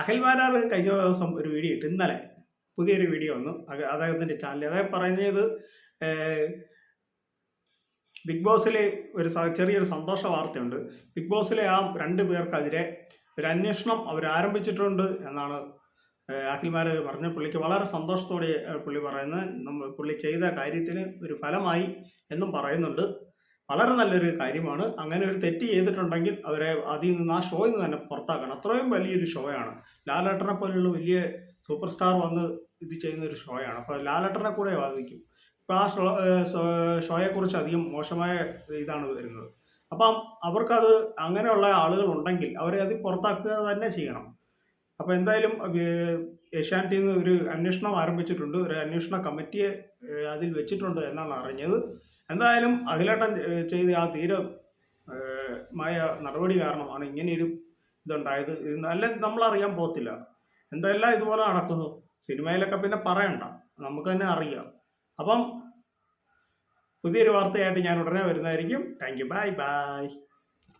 അഖിൽ മാരാർ കഴിഞ്ഞ ദിവസം ഒരു വീഡിയോ ഇട്ട് ഇന്നലെ പുതിയൊരു വീഡിയോ വന്നു. അദ്ദേഹത്തിന്റെ ചാനലിൽ അതായത് പറഞ്ഞത് ബിഗ് ബോസിലെ ഒരു ചെറിയൊരു സന്തോഷ വാർത്തയുണ്ട്. ബിഗ് ബോസിലെ ആ രണ്ട് പേർക്കെതിരെ ഒരു അന്വേഷണം അവർ ആരംഭിച്ചിട്ടുണ്ട് എന്നാണ് അഖിൽമാരർ അഖിൽ പറഞ്ഞ പുള്ളിക്ക് വളരെ സന്തോഷത്തോടെ പുള്ളി പറയുന്നത്. നമ്മൾ പുള്ളി ചെയ്ത കാര്യത്തിന് ഒരു ഫലമായി എന്നും പറയുന്നുണ്ട്. വളരെ നല്ലൊരു കാര്യമാണ്. അങ്ങനെ ഒരു തെറ്റ് ചെയ്തിട്ടുണ്ടെങ്കിൽ അവരെ അതിൽ നിന്ന് ആ ഷോയിൽ നിന്ന് തന്നെ പുറത്താക്കണം. അത്രയും വലിയൊരു ഷോയാണ് ലാലേട്ടനെ പോലെയുള്ള വലിയ സൂപ്പർ സ്റ്റാർ വന്ന് ഇത് ചെയ്യുന്ന ഒരു ഷോയാണ് അപ്പോൾ ലാലേട്ടനെ കൂടെ ബാധിക്കും. ഇപ്പോൾ ആ ഷോ ഷോയെക്കുറിച്ച് അധികം മോശമായ ഇതാണ് വരുന്നത്. അപ്പം അവർക്കത് അങ്ങനെയുള്ള ആളുകൾ ഉണ്ടെങ്കിൽ അവരെ അത് പുറത്താക്കുക തന്നെ ചെയ്യണം. അപ്പോൾ എന്തായാലും ഏഷ്യാനെറ്റിൽ നിന്ന് ഒരു അന്വേഷണം ആരംഭിച്ചിട്ടുണ്ട്. ഒരു അന്വേഷണ കമ്മിറ്റിയെ അതിൽ വെച്ചിട്ടുണ്ട് എന്നാണ് അറിഞ്ഞത്. എന്തായാലും അഖിലേട്ടൻ ചെയ്ത ആ തീര മായ നടപടി കാരണമാണ് ഇങ്ങനെയൊരു ഇതുണ്ടായത്. ഇത് നല്ല നമ്മൾ അറിയാൻ പോകത്തില്ല. എന്തെല്ലാം ഇതുപോലെ നടക്കുന്നു. സിനിമയിലൊക്കെ പിന്നെ പറയണ്ട. നമുക്ക് തന്നെ അറിയാം. അപ്പം പുതിയൊരു വാർത്തയായിട്ട് ഞാൻ ഉടനെ വരുന്നതായിരിക്കും. Thank you bye bye